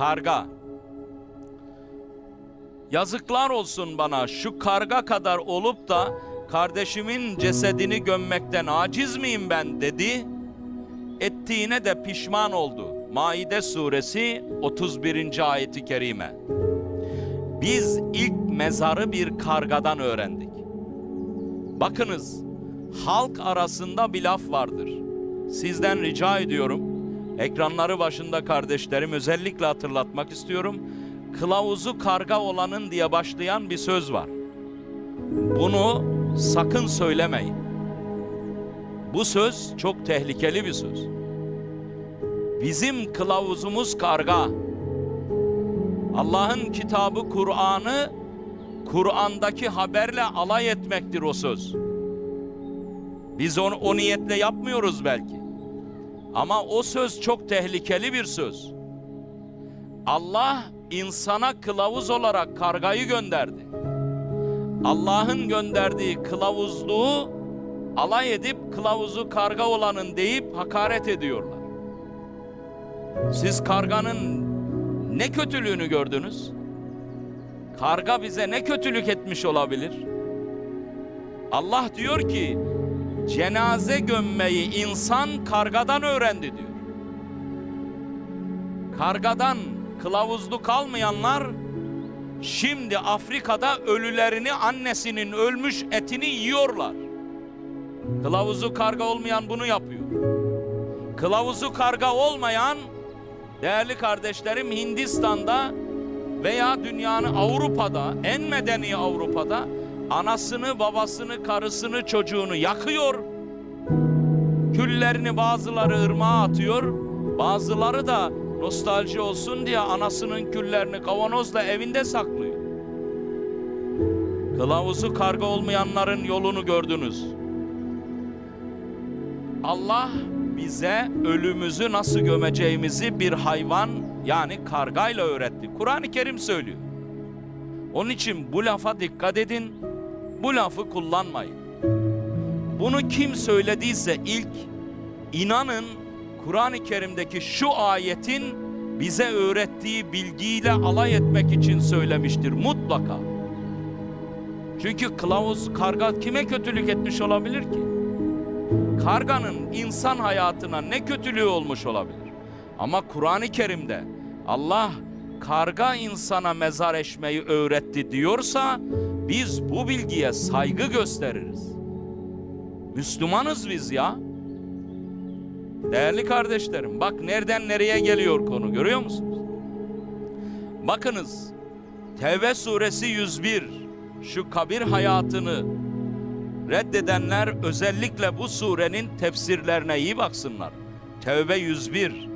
Karga. Yazıklar olsun bana şu karga kadar olup da kardeşimin cesedini gömmekten aciz miyim ben dedi. Ettiğine de pişman oldu. Maide suresi 31. ayeti kerime. Biz ilk mezarı bir kargadan öğrendik. Bakınız halk arasında bir laf vardır. Sizden rica ediyorum. Ekranları başında kardeşlerim özellikle hatırlatmak istiyorum. Kılavuzu karga olanın diye başlayan bir söz var. Bunu sakın söylemeyin. Bu söz çok tehlikeli bir söz. Bizim kılavuzumuz karga. Allah'ın kitabı Kur'an'ı Kur'an'daki haberle alay etmektir o söz. Biz onu o niyetle yapmıyoruz belki. Ama o söz çok tehlikeli bir söz. Allah insana kılavuz olarak kargayı gönderdi. Allah'ın gönderdiği kılavuzluğu alay edip kılavuzu karga olanın deyip hakaret ediyorlar. Siz karganın ne kötülüğünü gördünüz? Karga bize ne kötülük etmiş olabilir? Allah diyor ki cenaze gömmeyi insan kargadan öğrendi diyor. Kargadan kılavuzlu kalmayanlar şimdi Afrika'da ölülerini annesinin ölmüş etini yiyorlar. Kılavuzu karga olmayan bunu yapıyor. Kılavuzu karga olmayan değerli kardeşlerim Hindistan'da veya dünyanın Avrupa'da en medeni Avrupa'da anasını, babasını, karısını, çocuğunu yakıyor. Küllerini bazıları ırmağa atıyor. Bazıları da nostalji olsun diye anasının küllerini kavanozla evinde saklıyor. Kılavuzu karga olmayanların yolunu gördünüz. Allah bize ölümümüzü nasıl gömeceğimizi bir hayvan yani kargayla öğretti. Kur'an-ı Kerim söylüyor. Onun için bu lafa dikkat edin. Bu lafı kullanmayın. Bunu kim söylediyse ilk inanın Kur'an-ı Kerim'deki şu ayetin bize öğrettiği bilgiyle alay etmek için söylemiştir mutlaka. Çünkü kılavuz karga kime kötülük etmiş olabilir ki? Karganın insan hayatına ne kötülüğü olmuş olabilir? Ama Kur'an-ı Kerim'de Allah karga insana mezar eşmeyi öğretti diyorsa biz bu bilgiye saygı gösteririz. Müslümanız biz ya. Değerli kardeşlerim bak nereden nereye geliyor konu görüyor musunuz? Bakınız Tevbe suresi 101 şu kabir hayatını reddedenler özellikle bu surenin tefsirlerine iyi baksınlar. Tevbe 101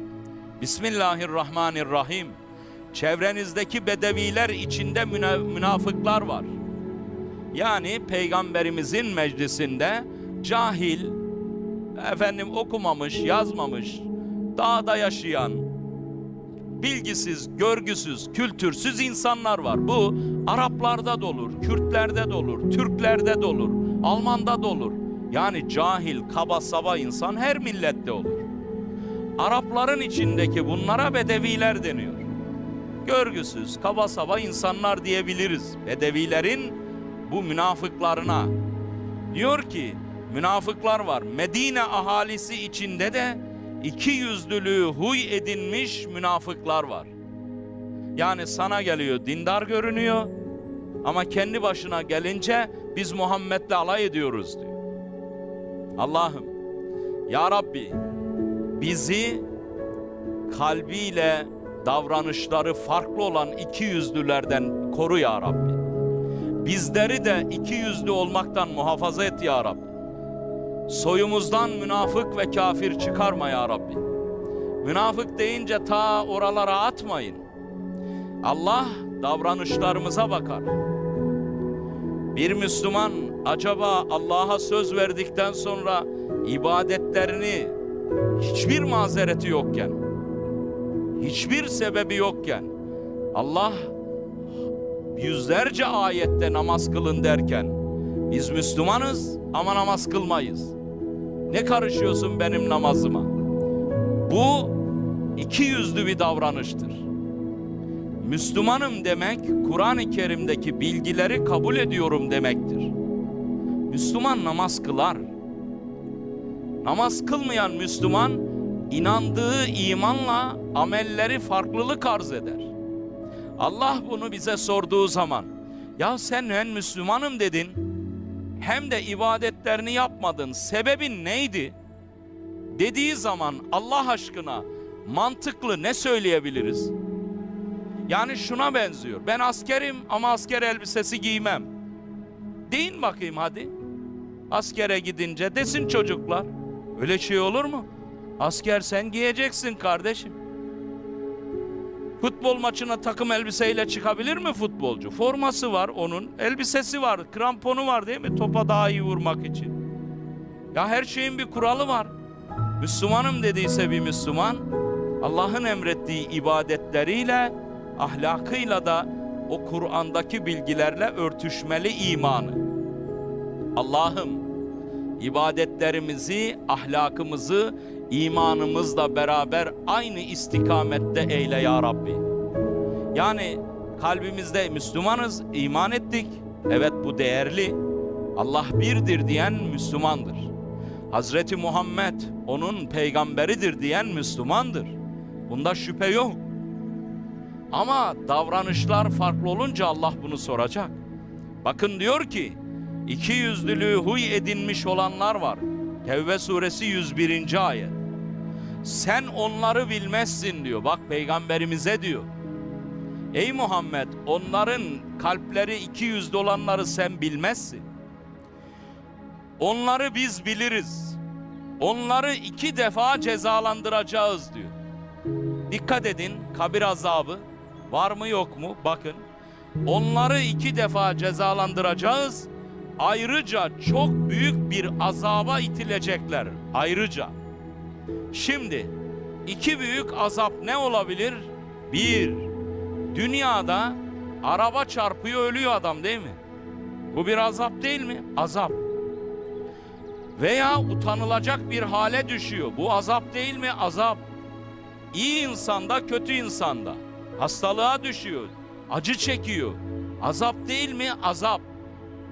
Bismillahirrahmanirrahim Çevrenizdeki bedeviler içinde müna- münafıklar var. Yani peygamberimizin meclisinde cahil, efendim okumamış, yazmamış, dağda yaşayan, bilgisiz, görgüsüz, kültürsüz insanlar var. Bu Araplarda da olur, Kürtlerde de olur, Türklerde de olur, Almanda da olur. Yani cahil, kaba saba insan her millette olur. Arapların içindeki bunlara bedeviler deniyor. Görgüsüz, kaba saba insanlar diyebiliriz. Bedevilerin bu münafıklarına. Diyor ki münafıklar var. Medine ahalisi içinde de iki yüzlülüğü huy edinmiş münafıklar var. Yani sana geliyor dindar görünüyor ama kendi başına gelince biz Muhammed'le alay ediyoruz diyor. Allah'ım ya Rabbi bizi kalbiyle davranışları farklı olan iki yüzlülerden koru ya Rabbi. Bizleri de iki yüzlü olmaktan muhafaza et ya Rabbi. Soyumuzdan münafık ve kafir çıkarma ya Rabbi. Münafık deyince ta oralara atmayın. Allah davranışlarımıza bakar. Bir Müslüman acaba Allah'a söz verdikten sonra ibadetlerini hiçbir mazereti yokken, hiçbir sebebi yokken Allah yüzlerce ayette namaz kılın derken biz Müslümanız ama namaz kılmayız. Ne karışıyorsun benim namazıma? Bu iki yüzlü bir davranıştır. Müslümanım demek Kur'an-ı Kerim'deki bilgileri kabul ediyorum demektir. Müslüman namaz kılar. Namaz kılmayan Müslüman inandığı imanla amelleri farklılık arz eder. Allah bunu bize sorduğu zaman ya sen ben Müslümanım dedin hem de ibadetlerini yapmadın sebebin neydi? Dediği zaman Allah aşkına mantıklı ne söyleyebiliriz? Yani şuna benziyor. Ben askerim ama asker elbisesi giymem. Deyin bakayım hadi. Askere gidince desin çocuklar. Öyle şey olur mu? Asker sen giyeceksin kardeşim. Futbol maçına takım elbiseyle çıkabilir mi futbolcu? Forması var onun, elbisesi var, kramponu var değil mi? Topa daha iyi vurmak için. Ya her şeyin bir kuralı var. Müslümanım dediyse bir Müslüman, Allah'ın emrettiği ibadetleriyle, ahlakıyla da o Kur'an'daki bilgilerle örtüşmeli imanı. Allah'ım ibadetlerimizi, ahlakımızı imanımızla beraber aynı istikamette eyle ya Rabbi. Yani kalbimizde Müslümanız, iman ettik. Evet bu değerli. Allah birdir diyen Müslümandır. Hazreti Muhammed onun peygamberidir diyen Müslümandır. Bunda şüphe yok. Ama davranışlar farklı olunca Allah bunu soracak. Bakın diyor ki, iki yüzlülüğü huy edinmiş olanlar var. Tevbe suresi 101. ayet. Sen onları bilmezsin diyor. Bak peygamberimize diyor. Ey Muhammed onların kalpleri iki yüzlü olanları sen bilmezsin. Onları biz biliriz. Onları iki defa cezalandıracağız diyor. Dikkat edin kabir azabı var mı yok mu bakın. Onları iki defa cezalandıracağız. Ayrıca çok büyük bir azaba itilecekler. Ayrıca. Şimdi iki büyük azap ne olabilir? Bir, dünyada araba çarpıyor ölüyor adam değil mi? Bu bir azap değil mi? Azap. Veya utanılacak bir hale düşüyor. Bu azap değil mi? Azap. İyi insanda, kötü insanda. Hastalığa düşüyor. Acı çekiyor. Azap değil mi? Azap.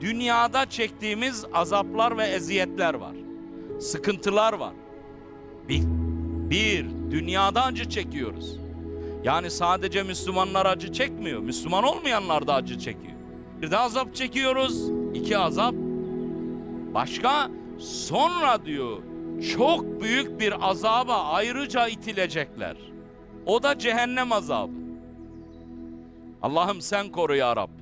Dünyada çektiğimiz azaplar ve eziyetler var. Sıkıntılar var. Bir, bir dünyada acı çekiyoruz. Yani sadece Müslümanlar acı çekmiyor. Müslüman olmayanlar da acı çekiyor. Bir de azap çekiyoruz. İki azap. Başka sonra diyor çok büyük bir azaba ayrıca itilecekler. O da cehennem azabı. Allah'ım sen koru ya Rabbi.